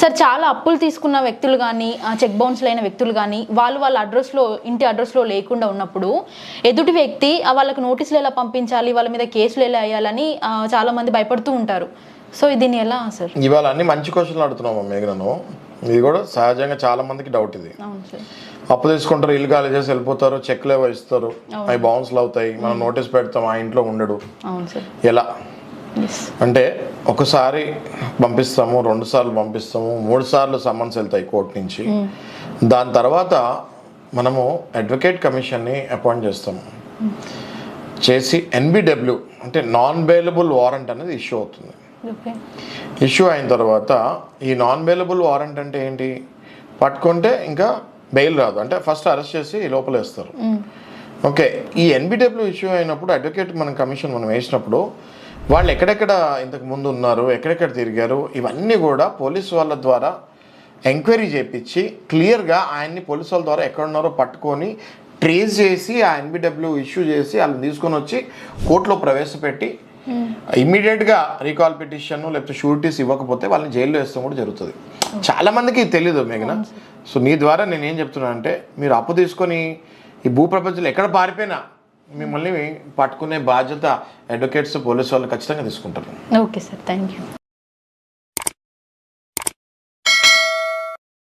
Sir చాలా అప్పులు తీసుకున్న వ్యక్తులు కానీ చెక్ బౌన్స్ అయిన వ్యక్తులు కానీ వాళ్ళు వాళ్ళ అడ్రస్లో ఇంటి అడ్రస్లో లేకుండా ఉన్నప్పుడు ఎదుటి వ్యక్తి వాళ్ళకి నోటీసులు ఎలా పంపించాలి వాళ్ళ మీద కేసులు ఎలా వేయాలని ఆ, చాలా మంది భయపడుతూ ఉంటారు. సో దీన్ని ఎలా సార్? ఇవాళ అన్ని మంచి క్వశ్చన్లు అడుగుతున్నాము మేఘనను. ఇది కూడా సహజంగా చాలా మందికి డౌట్ ఇది. అప్పు తీసుకుంటారు ఇల్లు ఖాళీ చేసి వెళ్ళిపోతారు చెక్లు ఇస్తారు అవి బౌన్స్లు అవుతాయి మనం నోటీస్ పెడతాం ఆ ఇంట్లో ఉండడు. అవును సార్. ఎలా? అంటే ఒకసారి పంపిస్తాము రెండు సార్లు పంపిస్తాము మూడు సార్లు సమ్మన్స్ వెళ్తాయి కోర్టు నుంచి. దాని తర్వాత మనము అడ్వకేట్ కమిషన్ని అపాయింట్ చేస్తాము చేసి ఎన్బిడబ్ల్యూ అంటే నాన్ బెయిలబుల్ వారెంట్ అనేది ఇష్యూ అవుతుంది. ఇష్యూ అయిన తర్వాత ఈ నాన్ బెయిలబుల్ వారెంట్ అంటే ఏంటి? పట్టుకుంటే ఇంకా బెయిల్ రాదు. అంటే ఫస్ట్ అరెస్ట్ చేసి లోపల వేస్తారు ఓకే ఈ ఎన్బిడబ్ల్యూ ఇష్యూ అయినప్పుడు అడ్వకేట్ మనం కమిషన్ మనం వేసినప్పుడు వాళ్ళు ఎక్కడెక్కడ ఇంతకు ముందు ఉన్నారు ఎక్కడెక్కడ తిరిగారు ఇవన్నీ కూడా పోలీస్ వాళ్ళ ద్వారా ఎంక్వైరీ చేపించి క్లియర్గా ఆయన్ని పోలీస్ వాళ్ళ ద్వారా ఎక్కడ ఉన్నారో పట్టుకొని ట్రేస్ చేసి ఆ ఎన్బిడబ్ల్యూ ఇష్యూ చేసి వాళ్ళని తీసుకొని వచ్చి కోర్టులో ప్రవేశపెట్టి ఇమ్మీడియట్గా రీకాల్ పిటిషన్ లేకపోతే షూరిటీస్ ఇవ్వకపోతే వాళ్ళని జైల్లో వేస్తాం కూడా జరుగుతుంది. చాలా మందికి ఇది తెలీదు మేఘన. సో నీ ద్వారా నేను ఏం చెప్తున్నా అంటే మీరు అప్పు తీసుకొని ఈ భూ ప్రపంచంలో ఎక్కడ పారిపోయినా మిమ్మల్ని పట్టుకునే బాధ్యత అడ్వకేట్స్ పోలీసు వాళ్ళు ఖచ్చితంగా తీసుకుంటారు ఓకే సార్ థ్యాంక్ యూ